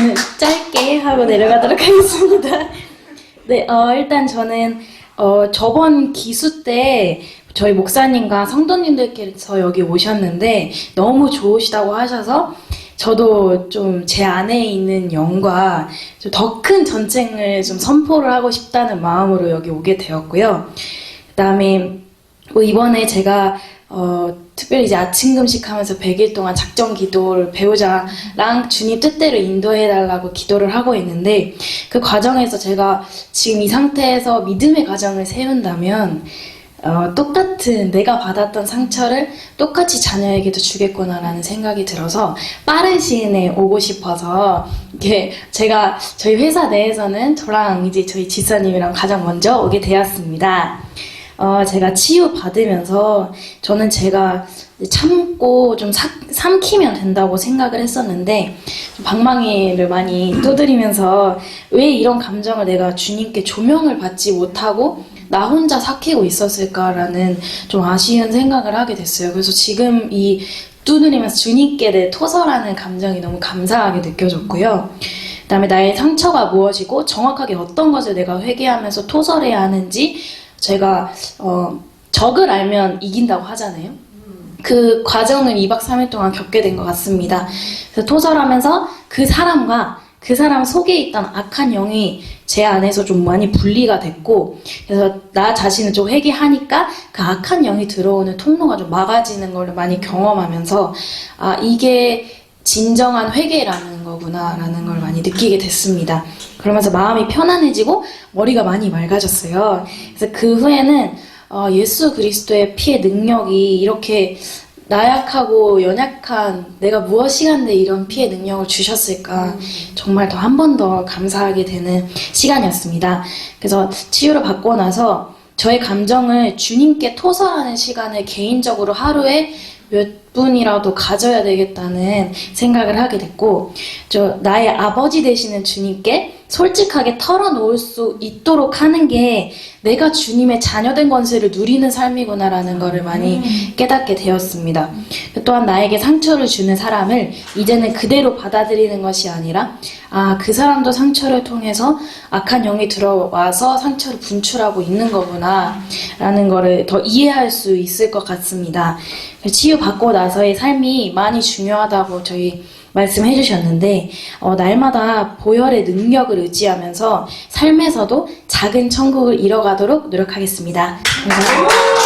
저는 짧게 하고 내려가도록 하겠습니다. 네, 어, 일단 저는 어, 저번 기수 때 저희 목사님과 성도님들께서 여기 오셨는데 너무 좋으시다고 하셔서 저도 좀 제 안에 있는 영과 더 큰 전쟁을 좀 선포를 하고 싶다는 마음으로 여기 오게 되었고요. 그 다음에 뭐 이번에 제가 어, 특별히 이제 아침 금식하면서 100일 동안 작정 기도를 배우자랑 주님 뜻대로 인도해달라고 기도를 하고 있는데 그 과정에서 제가 지금 이 상태에서 믿음의 가정을 세운다면 어, 똑같은 내가 받았던 상처를 똑같이 자녀에게도 주겠구나라는 생각이 들어서 빠른 시일 내에 오고 싶어서 이게 제가 저희 회사 내에서는 저랑 이제 저희 지사님이랑 가장 먼저 오게 되었습니다. 어, 제가 치유 받으면서 저는 제가 참고 좀 사- 삼키면 된다고 생각을 했었는데 좀 방망이를 많이 두드리면서 왜 이런 감정을 내가 주님께 조명을 받지 못하고 나 혼자 삭히고 있었을까라는 좀 아쉬운 생각을 하게 됐어요. 그래서 지금 이 두드리면서 주님께 내 토설하는 감정이 너무 감사하게 느껴졌고요. 그 다음에 나의 상처가 무엇이고 정확하게 어떤 것을 내가 회개하면서 토설해야 하는지 제가 어, 적을 알면 이긴다고 하잖아요. 그 과정을 2박 3일 동안 겪게 된 것 같습니다. 그래서 토설하면서 그 사람과 그 사람 속에 있던 악한 영이 제 안에서 좀 많이 분리가 됐고, 그래서 나 자신을 좀 회개하니까 그 악한 영이 들어오는 통로가 좀 막아지는 걸 많이 경험하면서, 아, 이게 진정한 회개라는 거구나라는 걸 많이 느끼게 됐습니다. 그러면서 마음이 편안해지고 머리가 많이 맑아졌어요. 그래서 그 후에는 어, 예수 그리스도의 피의 능력이 이렇게 나약하고 연약한 내가 무엇이간데 이런 피의 능력을 주셨을까 정말 더 한 번 더 감사하게 되는 시간이었습니다. 그래서 치유를 받고 나서 저의 감정을 주님께 토설하는 시간을 개인적으로 하루에 몇 분이라도 가져야 되겠다는 생각을 하게 됐고, 저 나의 아버지 되시는 주님께 솔직하게 털어놓을 수 있도록 하는 게 내가 주님의 자녀된 권세를 누리는 삶이구나라는 것을 많이 깨닫게 되었습니다. 또한 나에게 상처를 주는 사람을 이제는 그대로 받아들이는 것이 아니라 아, 그 사람도 상처를 통해서 악한 영이 들어와서 상처를 분출하고 있는 거구나 라는 거를 더 이해할 수 있을 것 같습니다. 치유받고 나서의 삶이 많이 중요하다고 저희 말씀해 주셨는데 어, 날마다 보혈의 능력을 의지하면서 삶에서도 작은 천국을 이뤄가도록 노력하겠습니다. 감사합니다.